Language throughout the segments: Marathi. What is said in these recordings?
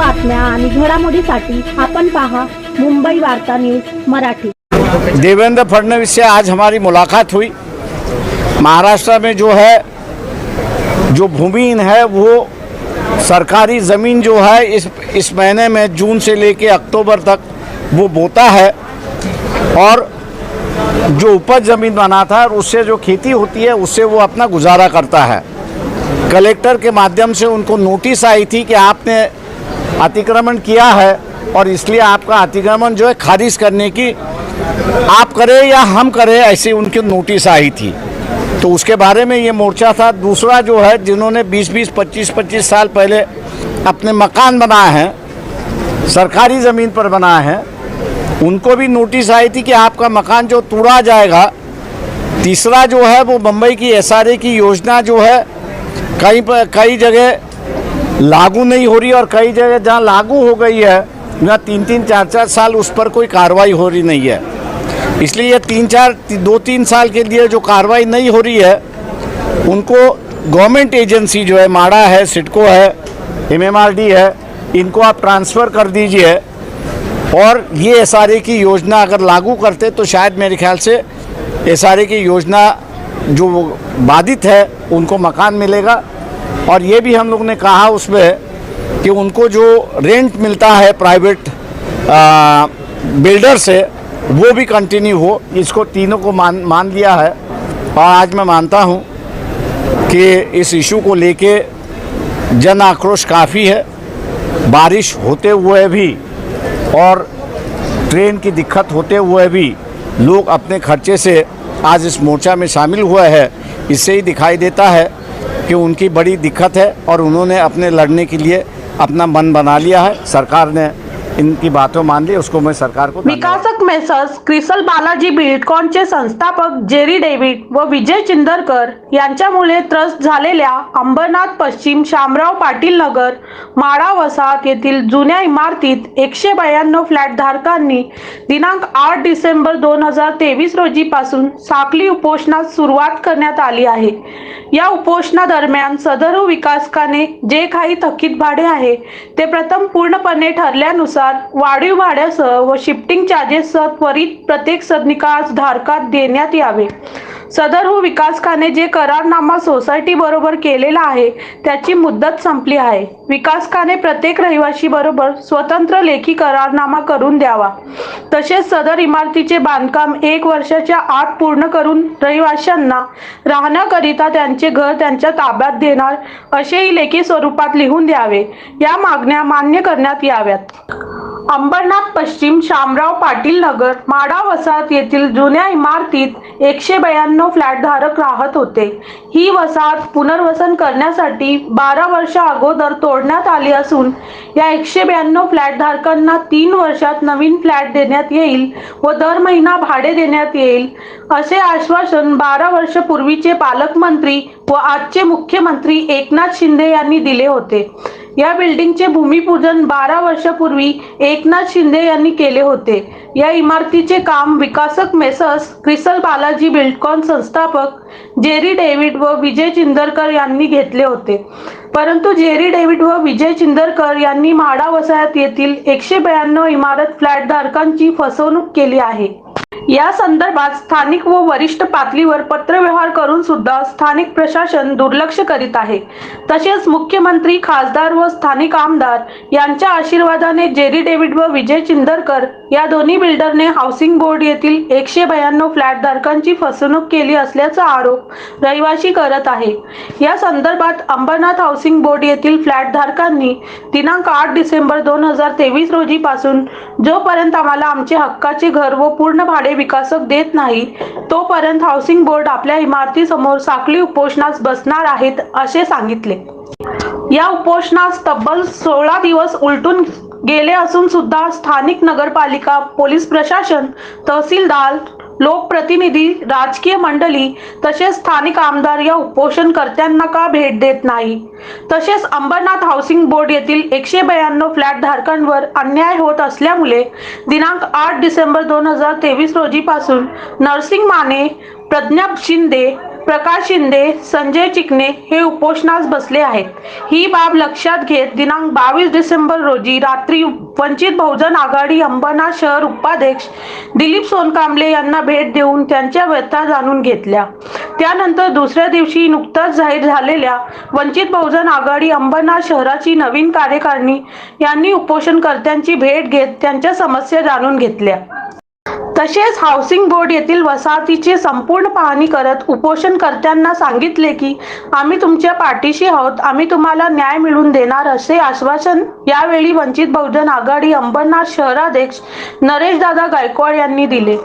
बातम्या आणि घडामोडीसाठी आपण पहा मुंबई वार्ता न्यूज़ मराठी. देवेंद्र फडणवीस से आज हमारी मुलाकात हुई। महाराष्ट्र में जो है, जो भूमिहीन है, वो सरकारी ज़मीन जो है, इस इस महीने में जून से लेके अक्टूबर तक वो बोता है। और जो उपज ज़मीन बना था उससे जो खेती होती है, उससे वो अपना गुजारा करता है। कलेक्टर के माध्यम से उनको नोटिस आई थी कि आपने अतिक्रमण किया है और इसलिए आपका अतिक्रमण जो है खारिज करने की आप करें या हम करें, ऐसी उनकी नोटिस आई थी। तो उसके बारे में ये मोर्चा था। दूसरा जो है, जिन्होंने 20-20 25-25 साल पहले अपने मकान बनाए हैं, सरकारी ज़मीन पर बनाए हैं, उनको भी नोटिस आई थी कि आपका मकान जो तोड़ा जाएगा, तीसरा जो है वो बम्बई की एसआरए की योजना जो है कई कई जगह लागू नहीं हो रही और कई जगह जहाँ लागू हो गई है वहाँ तीन तीन चार चार साल उस पर कोई कार्रवाई हो रही नहीं है। इसलिए ये तीन चार, दो तीन साल के लिए जो कार्रवाई नहीं हो रही है, उनको गवर्नमेंट एजेंसी जो है, माड़ा है, सिडको है, एमएमआरडी है, इनको आप ट्रांसफ़र कर दीजिए। और ये एस की योजना अगर लागू करते तो शायद मेरे ख्याल से एस की योजना जो बाधित है, उनको मकान मिलेगा। और ये भी हम लोग ने कहा उसमें कि उनको जो रेंट मिलता है प्राइवेट बिल्डर से, वो भी कंटिन्यू हो। इसको तीनों को मान मान लिया है। और आज मैं मानता हूँ कि इस इशू को लेके जन आक्रोश काफ़ी है। बारिश होते हुए भी और ट्रेन की दिक्कत होते हुए भी लोग अपने खर्चे से आज इस मोर्चा में शामिल हुए हैं। इससे ही दिखाई देता है कि उनकी बड़ी दिक्कत है और उन्होंने अपने लड़ने के लिए अपना मन बना लिया है। सरकार ने इनकी बातों मान ली उसको मैं सरकार को विकासक मेसर्स क्रिसल बालाजी बिल्डकॉनचे संस्थापक जेरी डेव्हिड व विजय चिंदरकर यांच्यामुळे त्रस्त झालेल्या अंबरनाथ पश्चिम शामराव पाटील नगर माळा वसाहत येथील जुन्या इमारतीत एकशे ब्याण्णव फ्लॅट धारकांनी दिनांक आठ डिसेंबर दोन हजार तेवीस रोजी पासून साखली उपोषणास सुरुवात करण्यात आली आहे. या उपोषणादरम्यान सदर विकासकाने जे काही थकीत भाडे आहे ते प्रथम पूर्णपणे ठरल्यानुसार वाढीव भाड्यासह व शिफ्टिंग चार्जेससह त्वरित प्रत्येक सदनिकास धारकात देण्यात यावे. सदर हो विकासकाने जे करारनामा सोसायटी बरोबर केलेला आहे त्याची मुदत संपली आहे. विकासकाने प्रत्येक रहिवाशी बरोबर स्वतंत्र लेखी करारनामा करून द्यावा. तसेच सदर इमारतीचे बांधकाम एक वर्षाच्या आत पूर्ण करून रहिवाशांना राहण्याकरिता त्यांचे घर त्यांच्या ताब्यात देणार असेही लेखी स्वरूपात लिहून द्यावे. या मागण्या मान्य करण्यात याव्यात. अंबरनाथ पश्चिम शामराव पाटील नगर माडा वसाहत येथील जुन्या इमारतीत एकशे ब्याण्णव फ्लॅटधारक राहत होते. ही वसाहत पुनर्वसन करण्यासाठी बारा वर्ष अगोदर तोडण्यात आली असून या एकशे ब्याण्णव फ्लॅटधारकांना तीन वर्षात नवीन फ्लॅट देण्यात येईल व दर महिना भाडे देण्यात येईल असे आश्वासन बारा वर्षपूर्वीचे पालकमंत्री व आजचे मुख्यमंत्री एकनाथ शिंदे यांनी दिले होते. या बिल्डिंगचे भूमिपूजन बारा वर्षापूर्वी एकनाथ शिंदे यांनी केले होते. या इमारतीचे काम विकासक मेसर्स क्रिसल बालाजी बिल्डकॉन संस्थापक जेरी डेव्हिड व विजय चिंदरकर यांनी घेतले होते. परंतु जेरी डेव्हिड व विजय चिंदरकर यांनी म्हाडा वसाहत येथील एकशे ब्याण्णव इमारत फ्लॅट धारकांची फसवणूक केली आहे. या संदर्भात स्थानिक व वरिष्ठ पातळीवर पत्रव्यवहार करून सुद्धा स्थानिक प्रशासन दुर्लक्ष करीत आहे. तसेच मुख्यमंत्री खासदार व स्थानिक आमदार यांच्या आशीर्वादाने जेरी डेव्हिड व विजय चिंदरकर या दोन्ही बिल्डरने हाऊसिंग बोर्ड येथील एकशे ब्याण्णव फ्लॅटधारकांची फसवणूक केली असल्याचा आरोप रहिवाशी करत आहे. या संदर्भात अंबरनाथ हाऊसिंग बोर्ड येथील फ्लॅटधारकांनी दिनांक आठ डिसेंबर दोन हजार तेवीस रोजी पासून जोपर्यंत आम्हाला आमचे हक्काचे घर व पूर्ण भाडे विकासक देत नाही तोपर्यंत हाऊसिंग बोर्ड आपल्या इमारतीसमोर साखळी उपोषणास बसणार आहेत असे सांगितले. या उपोषणास तब्बल सोळा दिवस उलटून गेले असून सुद्धा स्थानिक नगरपालिका पोलीस प्रशासन तहसीलदार लोकप्रतिनिधी राजकीय मंडळी तसेच स्थानिक आमदार या उपोषणकर्त्यांना का भेट देत नाही? तसेच अंबरनाथ हाऊसिंग बोर्ड येथील एकशे ब्याण्णव फ्लॅट धारकांवर अन्याय होत असल्यामुळे दिनांक आठ डिसेंबर दोन हजार तेवीस रोजीपासून नरसिंग माने प्रज्ञा शिंदे प्रकाश शिंदे संजय चिकणे हे उपोषणास बसले आहेत. ही बाब लक्षात घेत दिनांक बावीस डिसेंबर रोजी रात्री वंचित बहुजन आघाडी अंबरनाथ शहर उपाध्यक्ष दिलीप सोनकांबले यांना भेट देऊन त्यांच्या व्यथा जाणून घेतल्या. त्यानंतर दुसऱ्या दिवशी नुकताच जाहीर झालेल्या वंचित बहुजन आघाडी अंबरनाथ शहराची नवीन कार्यकारिणी यांनी उपोषणकर्त्यांची भेट घेत त्यांच्या समस्या जाणून घेतल्या. तसेच हाऊसिंग बोर्ड येथील वसाहतीची संपूर्ण पाहणी करत उपोषणकर्त्यांना सांगितले की आम्ही तुमच्या पाठीशी आहोत. आम्ही तुम्हाला न्याय मिळवून देणार असे आश्वासन यावेळी वंचित बहुजन आघाडी अंबरनाथ शहराध्यक्ष नरेशदादा गायकवाड यांनी दिले.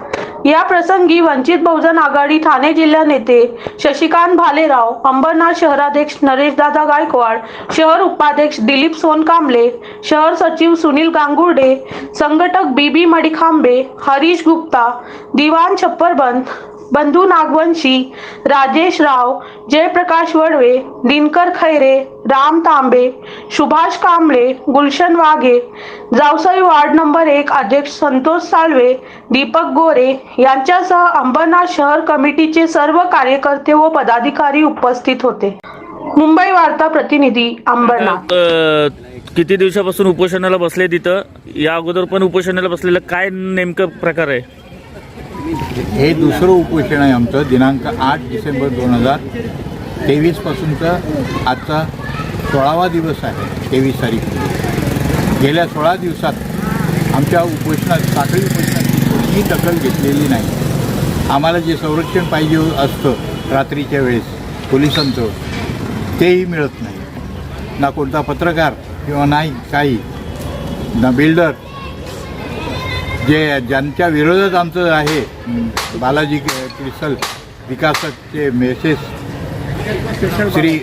या प्रसंगी वंचित बहुजन आघाडी ठाणे जिल्हा नेते शशिकांत भालेराव अंबरनाथ शहराध्यक्ष नरेशदादा गायकवाड शहर उपाध्यक्ष दिलीप सोनकांबले शहर सचिव सुनील गांगुर्डे संघटक बीबी मडिखांबे हरीश गुप्ता दिवान छप्परबंत बंधू नागवंशी राजेश राव जयप्रकाश वडवे दिनकर खैरे राम तांबे सुभाष कांबळे गुलशन वाघे जावसाई वार्ड नंबर एक अध्यक्ष संतोष साळवे दीपक गोरे यांच्यासह अंबरनाथ शहर कमिटीचे सर्व कार्यकर्ते व पदाधिकारी उपस्थित होते. मुंबई वार्ता प्रतिनिधी अंबरनाथ. किती दिवसापासून उपोषणाला बसले तिथं या अगोदर पण उपोषणाला बसलेलं काय नेमकं प्रकार आहे? हे दुसरं उपोषण आहे आमचं दिनांक आठ डिसेंबर दोन हजार तेवीसपासूनचा आजचा सोळावा दिवस आहे तेवीस तारीख. गेल्या सोळा दिवसात आमच्या उपोषणात साखळी उपोषणाची कोणीही दखल घेतलेली नाही. आम्हाला जे संरक्षण पाहिजे असतं रात्रीच्या वेळेस पोलिसांचं तेही मिळत नाही. ना कोणता पत्रकार किंवा नाही काही ना बिल्डर. जे ज्यांच्या विरोधात आमचं आहे बालाजी क्रिसल क्रिस्टल विकासकचे मेसेज श्री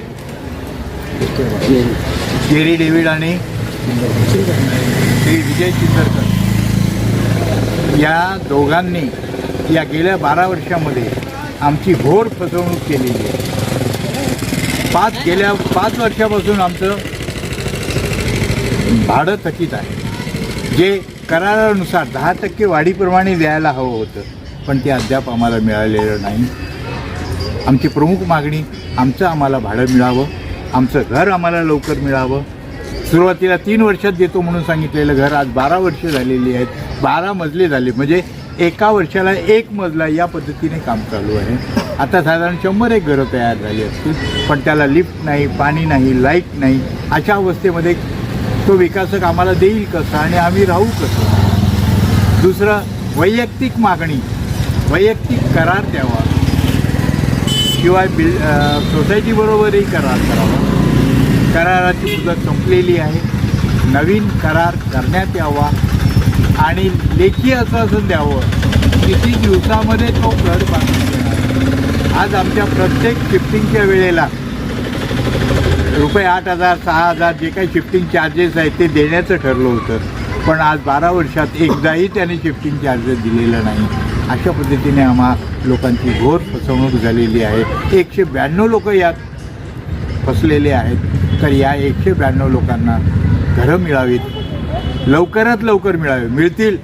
जेरी डेव्हिड आणि श्री विजय चिंदरकर. या दोघांनी या गेल्या बारा वर्षामध्ये आमची घोर फसवणूक केलेली आहे. पाच गेल्या पाच वर्षापासून आमचं भाडं थकीत आहे. जे करारानुसार दहा टक्के वाढीप्रमाणे द्यायला हवं होतं पण ते अद्याप आम्हाला मिळालेलं नाही. आमची प्रमुख मागणी आमचं आम्हाला भाडं मिळावं. आमचं घर आम्हाला लवकर मिळावं. सुरुवातीला तीन वर्षात देतो म्हणून सांगितलेलं घर आज बारा वर्ष झालेली आहेत. बारा मजले झाले. म्हणजे एका वर्षाला एक मजला या पद्धतीने काम चालू आहे. आता साधारण शंभर एक घरं तयार झाली असतील. पण त्याला लिफ्ट नाही पाणी नाही लाइट नाही. अशा अवस्थेमध्ये तो विकासक आम्हाला देईल कसं आणि आम्ही राहू कसं? दुसरं वैयक्तिक मागणी. वैयक्तिक करार द्यावा. शिवाय बिल सोसायटीबरोबरही करार करावा. कराराची सुद्धा संपलेली आहे. नवीन करार करण्यात यावा आणि लेखी आश्वासन द्यावं. किती दिवसामध्ये तो फ्लड बांधून आज आमच्या प्रत्येक शिफ्टिंगच्या वेळेला रुपये आठ हजार सहा हजार जे काही शिफ्टिंग चार्जेस आहेत ते देण्याचं ठरलं होतं. पण आज बारा वर्षात एकदाही त्याने शिफ्टिंग चार्जेस दिलेलं नाही. अशा पद्धतीने आम्हा लोकांची घोर फसवणूक झालेली आहे. एकशे ब्याण्णव लोक यात फसलेले आहेत. तर या एकशे ब्याण्णव लोकांना घरं मिळावीत. लवकरात लवकर मिळावे. मिळतील.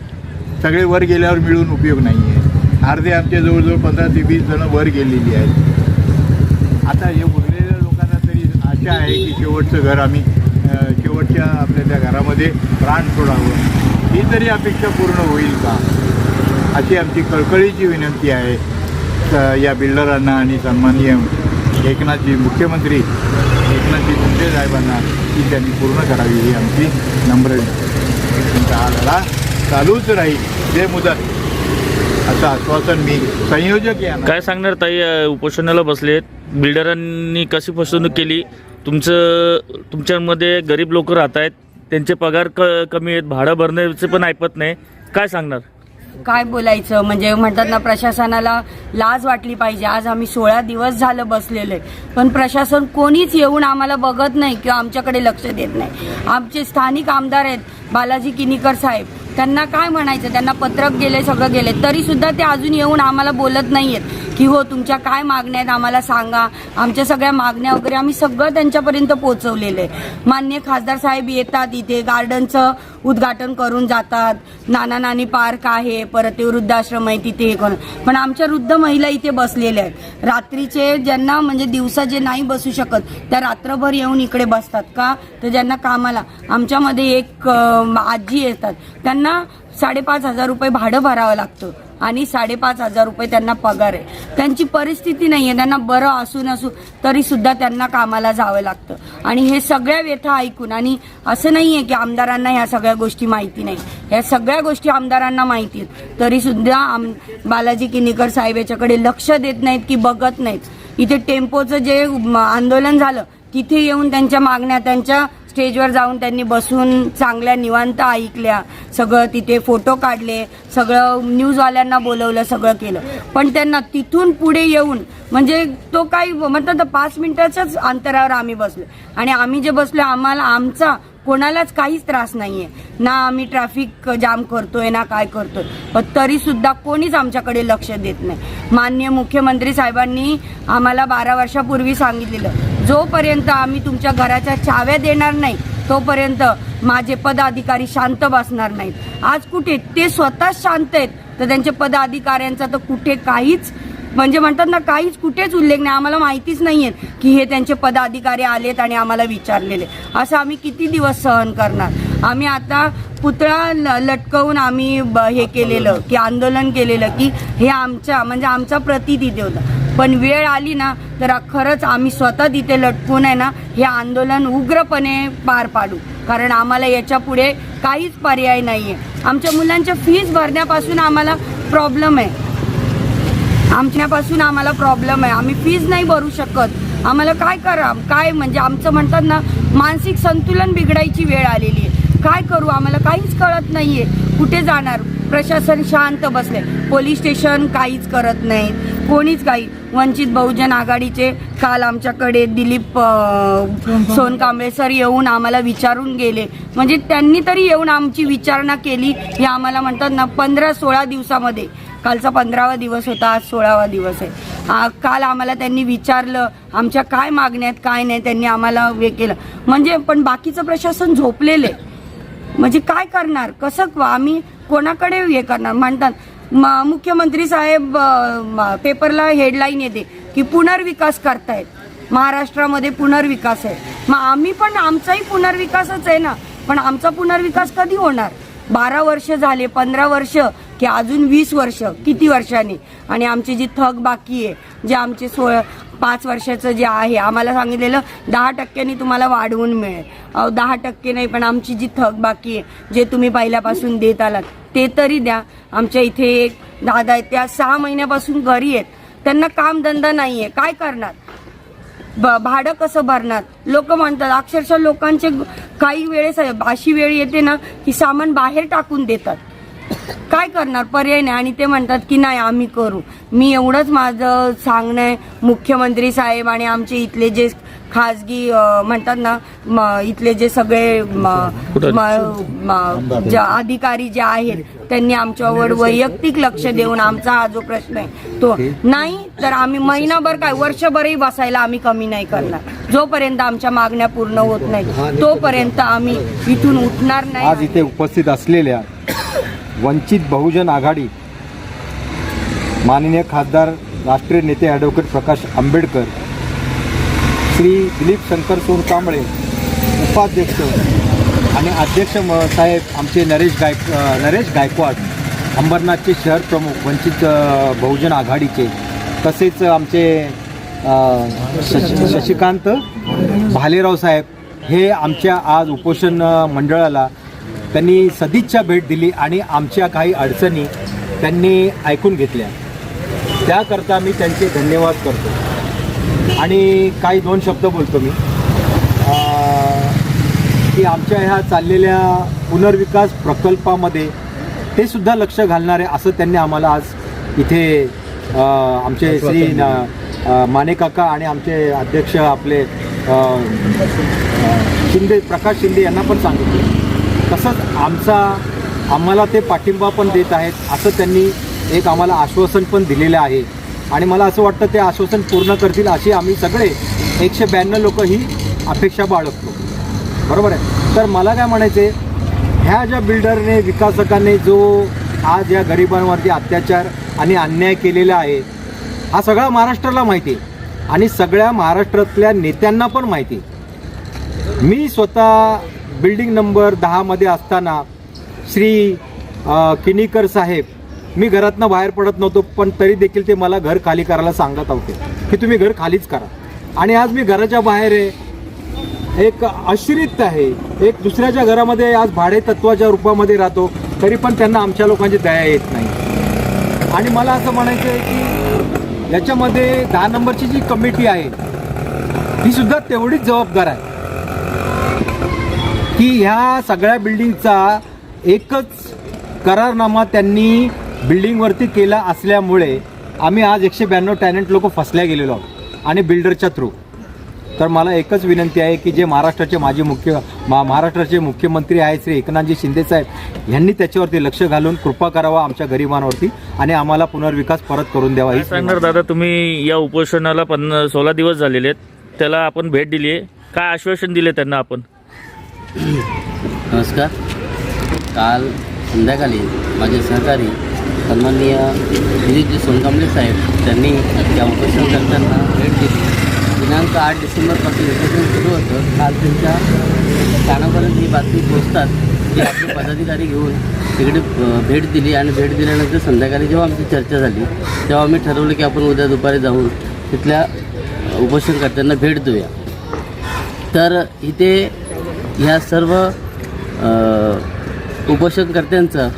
सगळे वर गेल्यावर मिळून उपयोग नाही आहे अर्धे आमचे जवळजवळ पंधरा ते वीस जणं वर गेलेली आहेत. आता हे उरलेल्या लोकांना तरी आशा आहे की शेवटचं घर आम्ही शेवटच्या आपल्या त्या घरामध्ये प्राण सोडावं. ही तरी अपेक्षा पूर्ण होईल का? अशी आमची कळकळीची विनंती आहे. या बिल्डरांना आणि सन्माननीय एकनाथजी मुख्यमंत्री एकनाथजी शिंदे साहेबांना ती त्यांनी पूर्ण करावी. ही आमची नम्र विनंती. हा लढा चालूच राहील. जे मुदत. असं आश्वासन मी संयोजक या काय सांगणार ताई उपोषणाला बसलेत बिल्डरांनी कशी फसवणूक केली? तुमचं तुमच्यामध्ये गरीब लोक राहत आहेत त्यांचे पगार क कमी आहेत. भाडं भरण्याचे पण ऐपत नाही. काय सांगणार? काय बोलायचं? म्हणजे म्हणतात ना प्रशासनाला लाज वाटली पाहिजे. आज आम्ही सोळा दिवस झालं बसलेलो आहे. पण प्रशासन कोणीच येऊन आम्हाला बघत नाही किंवा आमच्याकडे लक्ष देत नाही. आमचे स्थानिक आमदार आहेत बालाजी किनीकर साहेब. त्यांना काय म्हणायचं? त्यांना पत्रक गेले सगळं गेले. तरी सुद्धा ते अजून येऊन आम्हाला बोलत नाही आहेत की हो तुमच्या काय मागण्या आहेत आम्हाला सांगा. आमच्या सगळ्या मागण्या वगैरे आम्ही सगळं त्यांच्यापर्यंत पोहोचवलेलं आहे. मान्य खासदार साहेब येतात इथे गार्डनचं उद्घाटन करून जातात. नाना नानी पार्क आहे परत ते वृद्धाश्रम आहे तिथे हे करून. पण आमच्या वृद्ध महिला इथे बसलेल्या आहेत. रात्रीचे ज्यांना म्हणजे दिवसा जे नाही बसू शकत त्या रात्रभर येऊन इकडे बसतात का? तर ज्यांना कामाला आमच्यामध्ये एक आजी येतात. त्यांना साडेपाच हजार रुपये भाडं भरावं लागतं आणि साडेपाच हजार रुपये त्यांना पगार आहे. त्यांची परिस्थिती नाही आहे त्यांना बरं असून असू तरी सुद्धा त्यांना कामाला जावं लागतं. आणि हे सगळ्या व्यथा ऐकून आणि असं नाही आहे की आमदारांना ह्या सगळ्या गोष्टी माहिती नाही. ह्या सगळ्या गोष्टी आमदारांना माहिती आहेत. तरी सुद्धा आम बालाजी किनीकर साहेब याच्याकडे लक्ष देत नाहीत की बघत नाहीत. इथे टेम्पोचं जे आंदोलन झालं तिथे येऊन त्यांच्या मागण्या त्यांच्या स्टेजवर जाऊन त्यांनी बसून चांगल्या निवांत ऐकल्या. सगळं तिथे फोटो काढले सगळं न्यूजवाल्यांना बोलवलं सगळं केलं. पण त्यांना तिथून पुढे येऊन म्हणजे तो काही म्हणतात पाच मिनिटाच्याच अंतरावर आम्ही बसलो. आणि आम्ही जे बसलो आम्हाला आमचा कोणालाच काहीच त्रास नाहीये. ना आम्ही ट्रॅफिक जाम करतोय ना काय करतोय. पण तरी सुद्धा कोणीच आमच्याकडे लक्ष देत नाही. माननीय मुख्यमंत्री साहेबांनी आम्हाला बारा वर्षापूर्वी सांगितलेलं जोपर्यंत आम्ही तुमच्या घराच्या चाव्या देणार नाही तोपर्यंत माझे पदाधिकारी शांत बसणार नाहीत. आज कुठे ते स्वतः शांत आहेत तर त्यांच्या पदाधिकाऱ्यांचा तर कुठे काहीच म्हणजे म्हणतात ना काहीच कुठेच उल्लेख नाही. आम्हाला माहितीच नाहीये की हे त्यांचे पदाधिकारी आलेत आणि आम्हाला विचारलेले. असं आम्ही किती दिवस सहन करणार? आम्ही आता पुतळा लटकवून आम्ही हे केलेलं की आंदोलन केलेलं की हे आमच्या म्हणजे आमचा प्रती तिथे होता. पण वेळ आली ना तर खरंच आम्ही स्वतः तिथे लटकून आहे ना हे आंदोलन उग्रपणे पार पाडू. कारण आम्हाला याच्यापुढे काहीच पर्याय नाही आहे आमच्या मुलांच्या फीज भरण्यापासून आम्हाला प्रॉब्लेम आहे. आमच्यापासून आम्हाला प्रॉब्लेम आहे. आम्ही फीज नाही भरू शकत. आम्हाला काय करा काय? म्हणजे आमचं म्हणतात ना मानसिक संतुलन बिघडायची वेळ आलेली आहे. काय करू? आम्हाला काहीच कळत नाहीये. कुठे जाणार? प्रशासन शांत बसले. पोलीस स्टेशन काहीच करत नाहीत. कोणीच काही. वंचित बहुजन आघाडीचे काल आमच्याकडे दिलीप सोनकांबळे सर येऊन आम्हाला विचारून गेले. म्हणजे त्यांनी तरी येऊन आमची विचारणा केली. हे आम्हाला म्हणतात ना पंधरा सोळा दिवसामध्ये. कालचा पंधरावा दिवस होता आज सोळावा दिवस आहे. काल आम्हाला त्यांनी विचारलं आमच्या काय मागण्यात काय नाही त्यांनी आम्हाला हे केलं. म्हणजे पण बाकीचं प्रशासन झोपलेलं. आहे म्हणजे काय करणार? कसं आम्ही कोणाकडे हे करणार? म्हणतात म- मुख्यमंत्री साहेब पेपरला हेडलाईन येते की पुनर्विकास करतायत. महाराष्ट्रामध्ये पुनर्विकास आहे. मग आम्ही पण आमचाही पुनर्विकासच आहे ना. पण आमचा पुनर्विकास कधी होणार? बारा वर्ष झाले पंधरा वर्ष की अजून वीस वर्ष किती वर्षांनी? आणि आमची जी थक बाकी आहे जे आमचे सोळा पाच वर्षाचं जे आहे आम्हाला सांगितलेलं दहा टक्क्यांनी तुम्हाला वाढवून मिळेल. अहो दहा टक्के नाही पण आमची जी थकबाकी आहे जे तुम्ही पहिल्यापासून देत आलात ते तरी द्या. आमच्या इथे एक दादा आहेत त्या सहा महिन्यापासून घरी आहेत. त्यांना कामधंदा नाही आहे काय करणार? ब- भाडं कसं भरणार? लोक म्हणतात अक्षरशः लोकांचे काही वेळेस अशी वेळ येते ना की सामान बाहेर टाकून देतात. काय करणार? पर्याय नाही. आणि ते म्हणतात की नाही आम्ही करू. मी एवढंच माझं सांगणं आहे मुख्यमंत्री साहेब आणि आमचे इथले जे खाजगी म्हणतात ना इथले जे सगळे अधिकारी जे आहेत त्यांनी आमच्यावर वैयक्तिक लक्ष देऊन आमचा हा जो प्रश्न आहे तो नाही तर आम्ही महिनाभर काय वर्षभरही बसायला आम्ही कमी नाही करणार. जोपर्यंत आमच्या मागण्या पूर्ण होत नाही तोपर्यंत आम्ही इथून उठणार आज नाही इथे उपस्थित असलेल्या वंचित बहुजन आघाडी. माननीय खासदार राष्ट्रीय नेते ॲडव्होकेट प्रकाश आंबेडकर. श्री दिलीप शंकर सोनकांबळे उपाध्यक्ष आणि अध्यक्ष म- साहेब आमचे नरेश गायक नरेश गायकवाड अंबरनाथचे शहर प्रमुख वंचित बहुजन आघाडीचे. तसेच आमचे शशिकांत भालेराव साहेब. हे आमच्या आज उपोषण मंडळाला त्यांनी सदिच्छा भेट दिली आणि आमच्या काही अडचणी त्यांनी ऐकून घेतल्या. त्याकरता मी त्यांचे धन्यवाद करतो. आणि काही दोन शब्द बोलतो मी. की आमच्या ह्या चाललेल्या पुनर्विकास प्रकल्पामध्ये ते सुद्धा लक्ष घालणारे असं त्यांनी आम्हाला आज इथे आमचे श्री माने काका आणि आमचे अध्यक्ष आपले शिंदे प्रकाश शिंदे यांना पण सांगितलं. तसंच आमचा आम्हाला ते पाठिंबा पण देत आहेत असं त्यांनी एक आम्हाला आश्वासन पण दिलेलं आहे. आणि मला असं वाटतं ते आश्वासन पूर्ण करतील अशी आम्ही सगळे एकशे ब्याण्णव लोक ही अपेक्षा बाळगतो. बरोबर आहे? तर मला काय म्हणायचं आहे ह्या ज्या बिल्डरने विकासकांनी जो आज या गरिबांवरती अत्याचार आणि अन्याय केलेला आहे हा सगळा महाराष्ट्राला माहिती आहे. आणि सगळ्या महाराष्ट्रातल्या नेत्यांना पण माहिती मी स्वतः बिल्डिंग नंबर दहामध्ये असताना श्री किनीकर साहेब मी घरातनं बाहेर पडत नव्हतो पण तरी देखील ते मला घर खाली करायला सांगत होते की तुम्ही घर खालीच करा. आणि आज मी घराच्या बाहेर आहे. एक आश्रित आहे. एक दुसऱ्याच्या घरामध्ये आज भाडे तत्वाच्या रूपामध्ये राहतो तरी पण त्यांना आमच्या लोकांची दया येत नाही. आणि मला असं म्हणायचं आहे की याच्यामध्ये दहा नंबरची जी कमिटी आहे ही सुद्धा तेवढीच जबाबदार आहे. की ह्या सगळ्या बिल्डिंगचा एकच करारनामा त्यांनी बिल्डिंगवरती केला असल्यामुळे आम्ही आज एकशे ब्याण्णव टॅलेंट लोक फसल्या गेलेलो आहोत आणि बिल्डरच्या थ्रू तर मला एकच विनंती आहे की जे महाराष्ट्राचे माजी मुख्य मा महाराष्ट्राचे मुख्यमंत्री आहेत श्री एकनाथजी शिंदेसाहेब यांनी त्याच्यावरती लक्ष घालून कृपा करावा आमच्या गरिबांवरती आणि आम्हाला पुनर्विकास परत करून द्यावा. ही सांगणार दादा तुम्ही या उपोषणाला पन्ना सोळा दिवस झालेले आहेत. त्याला आपण भेट दिली आहे. काय आश्वासन दिले त्यांना आपण? नमस्कार. काल संध्याकाळी माझे सहकारी सन्माननीय दिलीपजी सोनकांबळे साहेब त्यांनी या उपोषण करताना भेट दिली. दिनांक आठ डिसेंबरपासून उपोषण सुरू होतं. काल त्यांच्या कानापर्यंत ही बातमी पोचतात की आपले पदाधिकारी घेऊन तिकडे भेट दिली आणि भेट दिल्यानंतर संध्याकाळी जेव्हा आमची चर्चा झाली तेव्हा आम्ही ठरवलं की आपण उद्या दुपारी जाऊन तिथल्या उपोषणकर्त्यांना भेट देऊया. तर इथे ह्या सर्व उपोषणकर्त्यांचं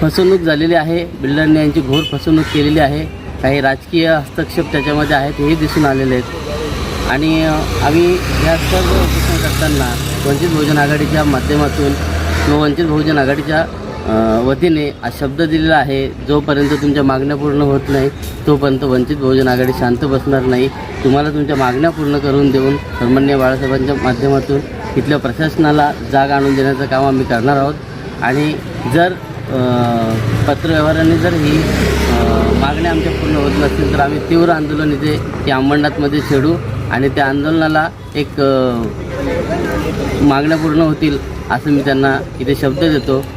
फसवणूक झालेली आहे. बिल्डरने यांची घोर फसवणूक केलेली आहे. काही राजकीय हस्तक्षेप त्याच्यामध्ये आहेत हे दिसून आलेले आहेत. आणि आम्ही ह्या सर्व उपोषणकर्त्यांना वंचित बहुजन आघाडीच्या माध्यमातून किंवा वंचित बहुजन आघाडीच्या वतीने शब्द दिलेला आहे. जोपर्यंत तुमच्या मागण्या पूर्ण होत नाही तोपर्यंत वंचित बहुजन आघाडी शांत बसणार नाही. तुम्हाला तुमच्या मागण्या पूर्ण करून देऊन सन्मान्य बाळासाहेबांच्या माध्यमातून इथल्या प्रशासनाला जाग आणून देण्याचं काम आम्ही करणार आहोत. आणि जर पत्रव्यवहाराने जर ही मागण्या आमच्या पूर्ण होत नसतील तर आम्ही तीव्र आंदोलन इथे या अंबरनाथमध्ये छेडू आणि त्या आंदोलनाला एक मागण्या पूर्ण होतील असं मी त्यांना इथे शब्द देतो.